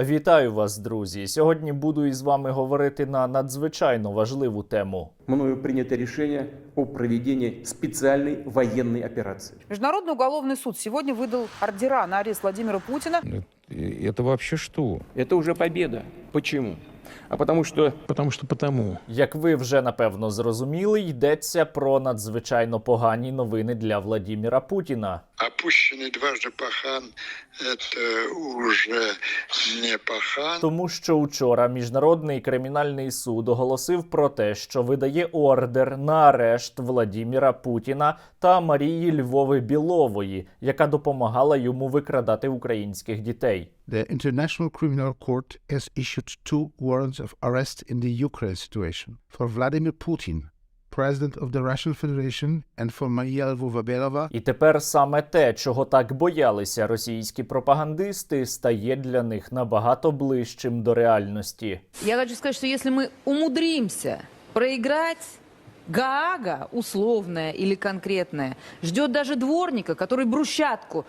Вітаю вас, друзі! Сьогодні буду із вами говорити на надзвичайно важливу тему. мною принято решение о проведении специальной военной операции. Международный уголовный суд сегодня выдал ордера на арест Владимира Путина. Это, это вообще что? Это уже победа. Почему? А потому что Потому что потому. Як ви вже напевно зрозуміли, йдеться про надзвичайно погані новини для Владіміра Путіна. опущенный дважды пахан – это уже не пахан. Тому що учора міжнародний кримінальний суд оголосив про те, що видає ордер на арешт Владіміра Путіна та Марії Львови Білової, яка допомагала йому викрадати українських дітей. The International Criminal Court has issued two warrants of arrest in the Ukraine situation for Vladimir Putin, President of the Russian Federation, and for Maria Lvova-Belova, І тепер саме те, чого так боялися російські пропагандисти, стає для них набагато ближчим до реальності. Я хочу сказать, что если мы умудримся проиграть, Гаага, условная или конкретная, ждет даже дворника, который брусчатку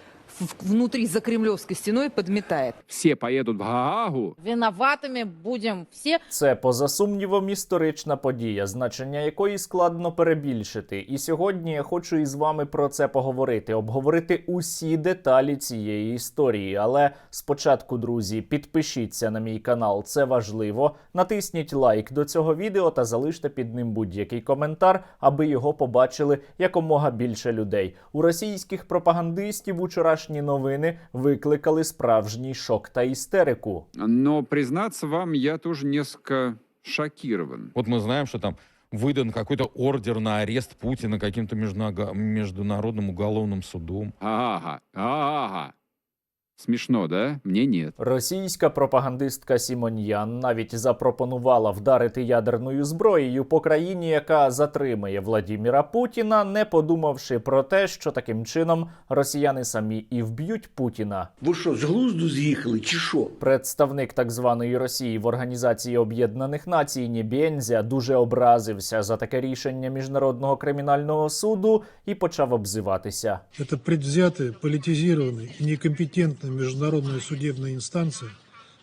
внутри за кремлевской стеной подметает. все поедут в Гаагу, Виноватыми будем все. Це поза сумнівом історична подія, значення якої складно перебільшити. І сьогодні я хочу із вами про це поговорити, обговорити усі деталі цієї історії. Але спочатку, друзі, підпишіться на мій канал, це важливо. Натисніть лайк до цього відео та залиште під ним будь-який коментар, аби його побачили якомога більше людей. У російських пропагандистів учорашні новини викликали справжній шок та істерику. но, признаться вам, я тоже несколько шокирован. Вот мы знаем, что там выдан какой-то ордер на арест Путина каким-то межнага- международным уголовным судом. Ага, ага. Смешно, да? Мне нет. Російська пропагандистка Сімоньян навіть запропонувала вдарити ядерною зброєю по країні, яка затримає Владіміра Путіна, не подумавши про те, що таким чином росіяни самі і вб'ють Путіна. Ви що, з глузду з'їхали, чи що? Представник так званої Росії в Організації Об'єднаних Націй Нібєнзя дуже образився за таке рішення міжнародного кримінального суду і почав обзиватися. Это предвзятая, политизированная и некомпетентная международная судебная инстанция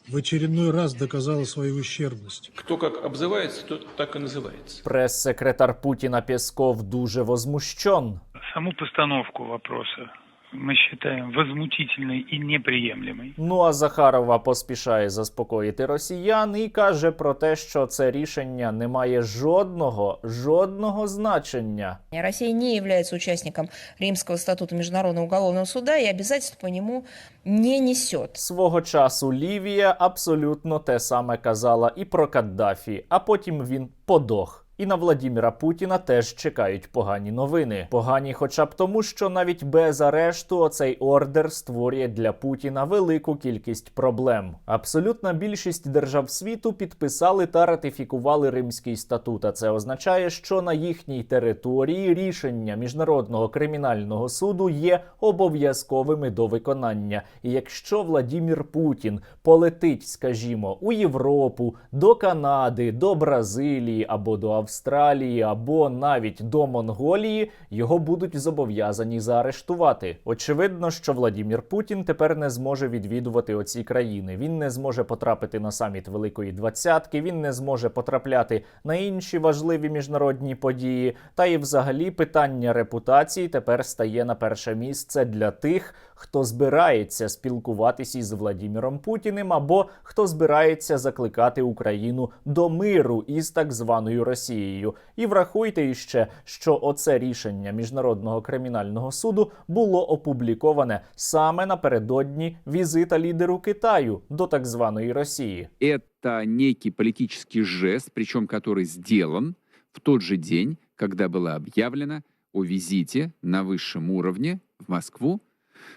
в очередной раз доказала свою ущербность. кто как обзывается, тот так и называется. Прес-секретар Путіна Пєсков дуже возмущен. Саму постановку вопроса мы считаем возмутительной и неприемлемой. Ну а Захарова поспішає заспокоїти росіян і каже про те, що це рішення не має жодного жодного значення. Россия не является участником Римского статута Международного уголовного суда и обязательств по нему не несет. Свого часу Лівія абсолютно те саме казала і про Каддафі, а потім він подох. І на Владіміра Путіна теж чекають погані новини. Погані, хоча б тому, що навіть без арешту оцей ордер створює для Путіна велику кількість проблем. Абсолютна більшість держав світу підписали та ратифікували Римський статут. А це означає, що на їхній території рішення міжнародного кримінального суду є обов'язковими до виконання. І якщо Владімір Путін полетить, скажімо, у Європу, до Канади, до Бразилії або до Австралії, або навіть до Монголії, його будуть зобов'язані заарештувати. Очевидно, що Владімір Путін тепер не зможе відвідувати оці країни. Він не зможе потрапити на саміт Великої Двадцятки, він не зможе потрапляти на інші важливі міжнародні події. Та і взагалі питання репутації тепер стає на перше місце для тих, хто збирається спілкуватися із Владіміром Путіним, або хто збирається закликати Україну до миру із так званою Росією. І врахуйте іще, що оце рішення міжнародного кримінального суду було опубліковане саме напередодні візита лідеру Китаю до так званої Росії. Это некий политический жест, причем который сделан в тот же день, когда было объявлено о визите на высшем уровне в Москву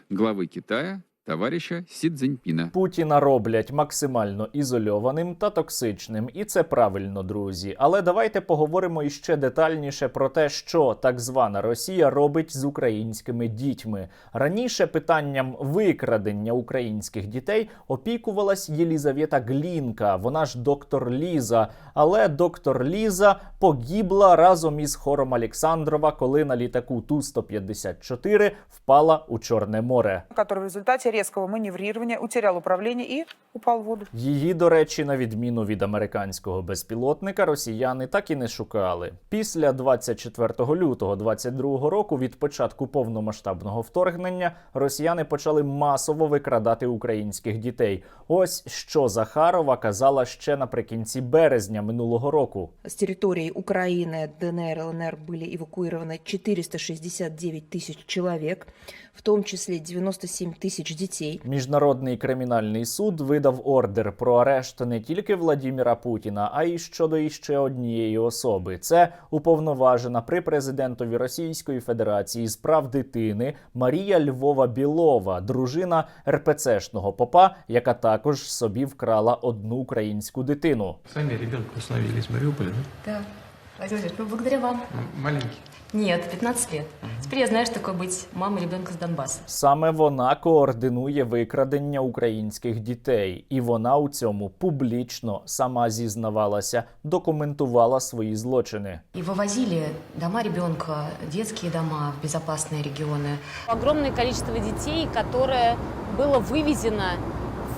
главы Китая товарища Си Цзиньпина. Путіна роблять максимально ізольованим та токсичним, і це правильно, друзі. Але давайте поговоримо іще детальніше про те, що так звана Росія робить з українськими дітьми. Раніше питанням викрадення українських дітей опікувалась Єлізавета Глінка, вона ж доктор Ліза. Але доктор Ліза погибла разом із хором Олександрова, коли на літаку Ту-154 впала у Чорне море. который в результате резкого маневрирования утерял управление и упал в воду. Її, до речі, на відміну від американського безпілотника, росіяни так і не шукали. Після 24 лютого 22 року, від початку повномасштабного вторгнення, росіяни почали масово викрадати українських дітей. Ось що Захарова казала ще наприкінці березня минулого року. С территории Украины, ДНР, ЛНР были эвакуированы 469 тысяч человек, в том числе 97 тысяч детей. Міжнародний кримінальний суд видав ордер про арешт не тільки Владіміра Путіна, а й щодо іще однієї особи. Це уповноважена при президентові Російської Федерації з прав дитини Марія Львова Білова, дружина РПЦшного попа, яка також собі вкрала одну українську дитину. Сами ребенка установили из Мариуполя, да? Да. Владимир Владимирович, ну благодаря вам. М- Маленький. Нет, 15 лет. Теперь я знаю, что такое быть мамой ребенка с Донбасса. Саме вона координує викрадення українських дітей, і вона у цьому публічно сама зізнавалася, документувала свої злочини. И вывозили дома ребенка, детские дома в безопасные регионы. Огромное количество детей, которое было вывезено в-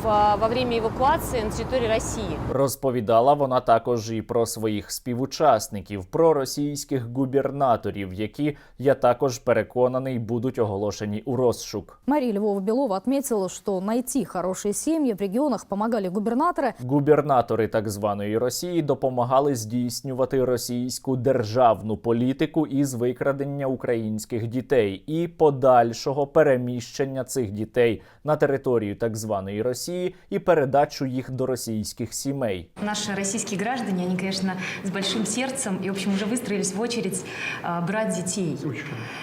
во время эвакуации на территории России. Розповідала вона також і про своїх співучасників, про російських губернаторів, які я також переконаний будуть оголошені у розшук. Мария Львова-Белова отметила, что найти хорошие семьи в регионах помогали губернаторы. Губернатори так званої Росії допомагали здійснювати російську державну політику із викрадення українських дітей і подальшого переміщення цих дітей на територію так званої Росії і передачу їх до російських сімей. Наши российские граждане, они, конечно, с большим сердцем и, в общем, уже выстроились в очередь а, брать детей.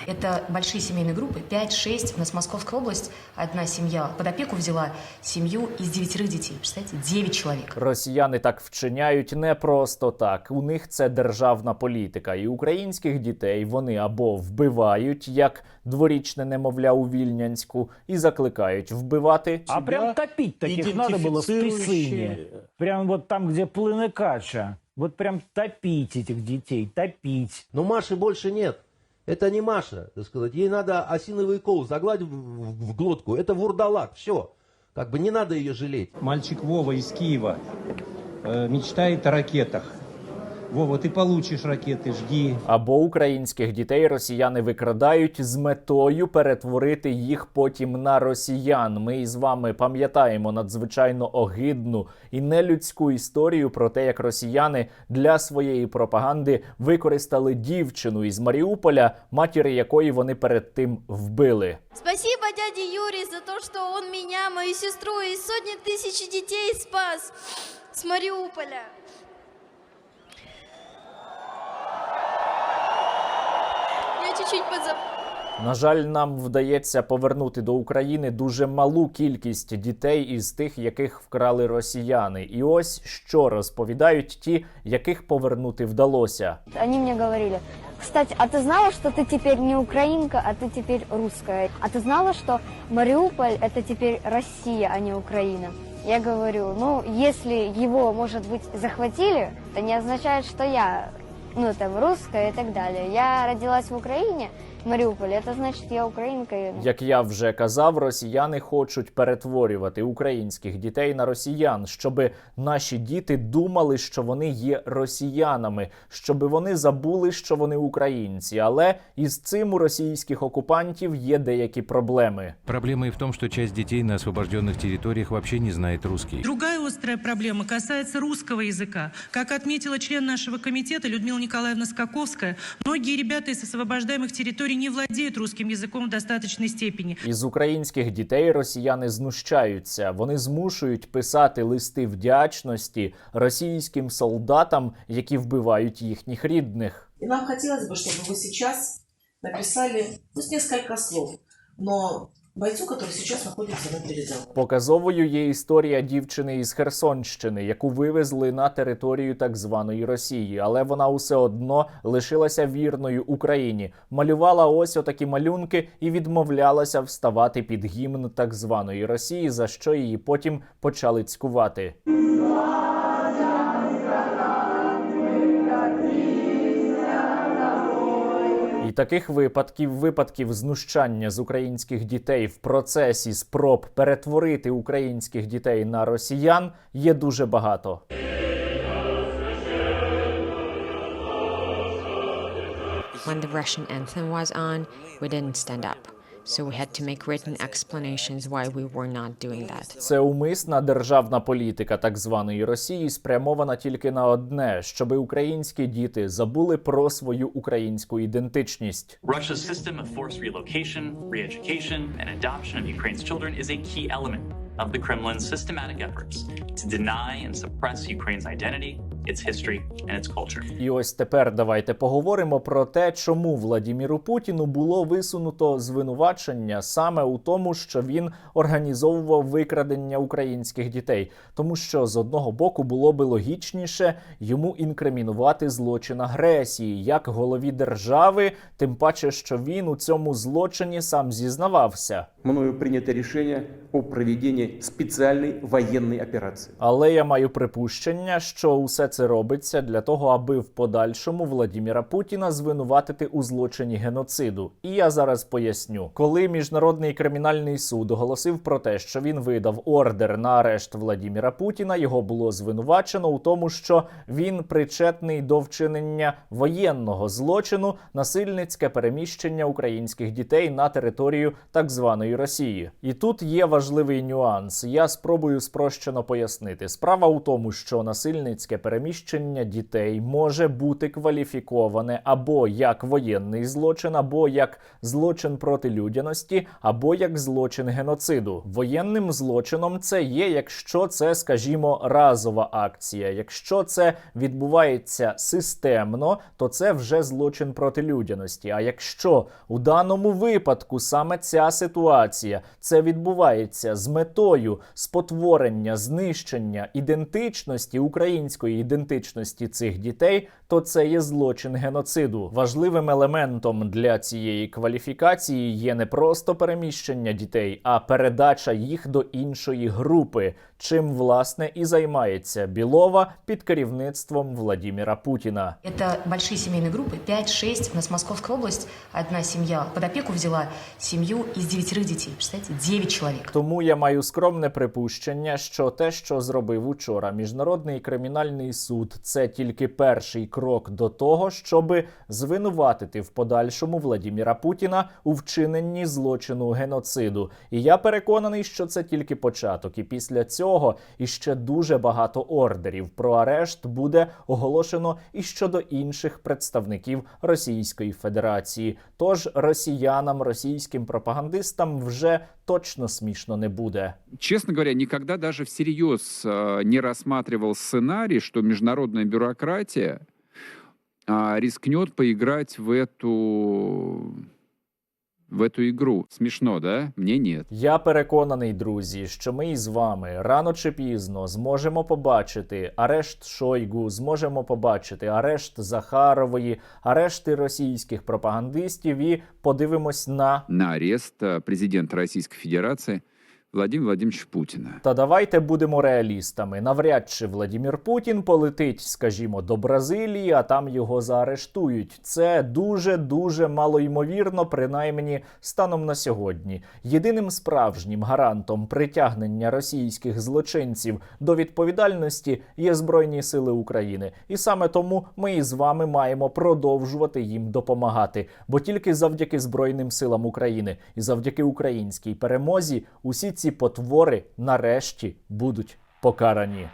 Это большие семейные группы, 5-6. У нас Московская область, одна семья под опеку взяла семью из девятерых детей. Представляете, 9 человек. Росіяни так вчиняють не просто так. У них це державна політика, і українських дітей вони або вбивають, як дворічне немовля у Вільнянську, і закликають вбивати. А прям Таких надо было в Песыне. Прям вот там, где плыны кача. Вот прям топить этих детей, топить. Но Маши больше нет. Это не Маша, так сказать. Ей надо осиновый кол загладить в, в- в глотку. Это вурдалак, все. Как бы не надо ее жалеть. Мальчик Вова из Киева э, мечтает о ракетах. Вова, ты получишь ракеты, жди. Або українських дітей росіяни викрадають з метою перетворити їх потім на росіян. Ми із вами пам'ятаємо надзвичайно огидну і нелюдську історію про те, як росіяни для своєї пропаганди використали дівчину із Маріуполя, матір якої вони перед тим вбили. Спасибо дяде Юрий за то, что он меня, мою сестру и сотни тысяч детей спас с Мариуполя. чуть-чуть позаб... На жаль, нам вдається повернути до України дуже малу кількість дітей із тих, яких вкрали росіяни. І ось що розповідають ті, яких повернути вдалося. Они мне говорили, кстати, а ты знала, что ты теперь не украинка, а ты теперь русская? А ты знала, что Мариуполь это теперь Россия, а не Украина? Я говорю, ну, если его, может быть, захватили, это не означает, что я, ну, там, русская и так далее. Я родилась в Украине, в Мариуполе, это значит, я украинка. и- Як я вже казав, росіяни хочуть перетворювати українських дітей на росіян, щоб наші діти думали, що вони є росіянами, щоб вони забули, що вони українці. Але із цим у російських окупантів є деякі проблеми. Проблема и в том, что часть детей на освобожденных территориях вообще не знает русский. Другая острая проблема касается русского языка. Как отметила член нашего комитета Людмила Николаевна Скаковская, многие ребята из освобождаемых территорий не владеют русским языком в достаточной степени. Із українських дітей росіяни знущаються. Вони змушують писати листи вдячності російським солдатам, які вбивають їхніх рідних. И нам хотелось бы, чтобы вы сейчас написали, пусть несколько слов, но бойцу, который сейчас находится на передовой. Показовою є історія дівчини із Херсонщини, яку вивезли на територію так званої Росії, але вона усе одно лишилася вірною Україні. Малювала ось отакі малюнки і відмовлялася вставати під гімн так званої Росії, за що її потім почали цькувати. Таких випадків, випадків знущання з українських дітей в процесі спроб перетворити українських дітей на росіян є дуже багато. When the Russian anthem was on, we didn't stand up. So we had to make written explanations why we were not doing that. Це умисна державна політика так званої Росії спрямована тільки на одне, щоб українські діти забули про свою українську ідентичність. Russia's system of forced relocation, re-education, and adoption of Ukraine's children is a key element of the Kremlin's systematic efforts to deny and suppress Ukraine's identity, its history, and its culture. І ось тепер давайте поговоримо про те, чому Владіміру Путіну було висунуто звинувачення саме у тому, що він організовував викрадення українських дітей, тому що з одного боку було би логічніше йому інкримінувати злочин агресії як голові держави, тим паче, що він у цьому злочині сам зізнавався. Мною принято решение о проведении специальной военной операции. Але я маю припущення, що усе це робиться для того, аби в подальшому Владіміра Путіна звинуватити у злочині геноциду. І я зараз поясню, коли міжнародний кримінальний суд оголосив про те, що він видав ордер на арешт Владіміра Путіна, його було звинувачено у тому, що він причетний до вчинення воєнного злочину, насильницьке переміщення українських дітей на територію так званої Росії. І тут є важливий нюанс. Я спробую спрощено пояснити. Справа у тому, що насильницьке переміщення дітей може бути кваліфіковане або як воєнний злочин, або як злочин проти людяності, або як злочин геноциду. Воєнним злочином це є, якщо це, скажімо, разова акція. Якщо це відбувається системно, то це вже злочин проти людяності. А якщо у даному випадку саме ця ситуація це відбувається з метою спотворення, знищення ідентичності української ідентичності цих дітей, то це є злочин геноциду. Важливим елементом для цієї кваліфікації є не просто переміщення дітей, а передача їх до іншої групи, чим власне і займається Білова під керівництвом Владіміра Путіна. Это большие семейные группы, 5-6. У нас Московская область, одна семья под опеку взяла семью из девятерых детей. Представляете, 9 человек. Тому я маю скромне припущення, що те, що зробив учора міжнародний кримінальний суд, це тільки перший крок до того, щоби звинуватити в подальшому Владіміра Путіна у вчиненні злочину геноциду. І я переконаний, що це тільки початок. І після цього іще дуже багато ордерів про арешт буде оголошено і щодо інших представників Російської Федерації. Тож росіянам, російським пропагандистам вже точно смішно не буде. Честно говоря, никогда даже всерьез не рассматривал сценарий, что международная бюрократия а, рискнет поиграть в эту в эту игру. Смешно, да? Мне нет. Я переконаний, друзі, що ми із вами рано чи пізно зможемо побачити арешт Шойгу, зможемо побачити арешт Захарової, арешти російських пропагандистів і подивимось на На арест президента Російської Федерации Владимира Владимировича Путина. Та давайте будемо реалістами. Навряд чи Владімір Путін полетить, скажімо, до Бразилії, а там його заарештують. Це дуже дуже малоймовірно, принаймні станом на сьогодні. Єдиним справжнім гарантом притягнення російських злочинців до відповідальності є Збройні Сили України, і саме тому ми із вами маємо продовжувати їм допомагати. Бо тільки завдяки Збройним силам України і завдяки українській перемозі усі ці потвори нарешті будуть покарані.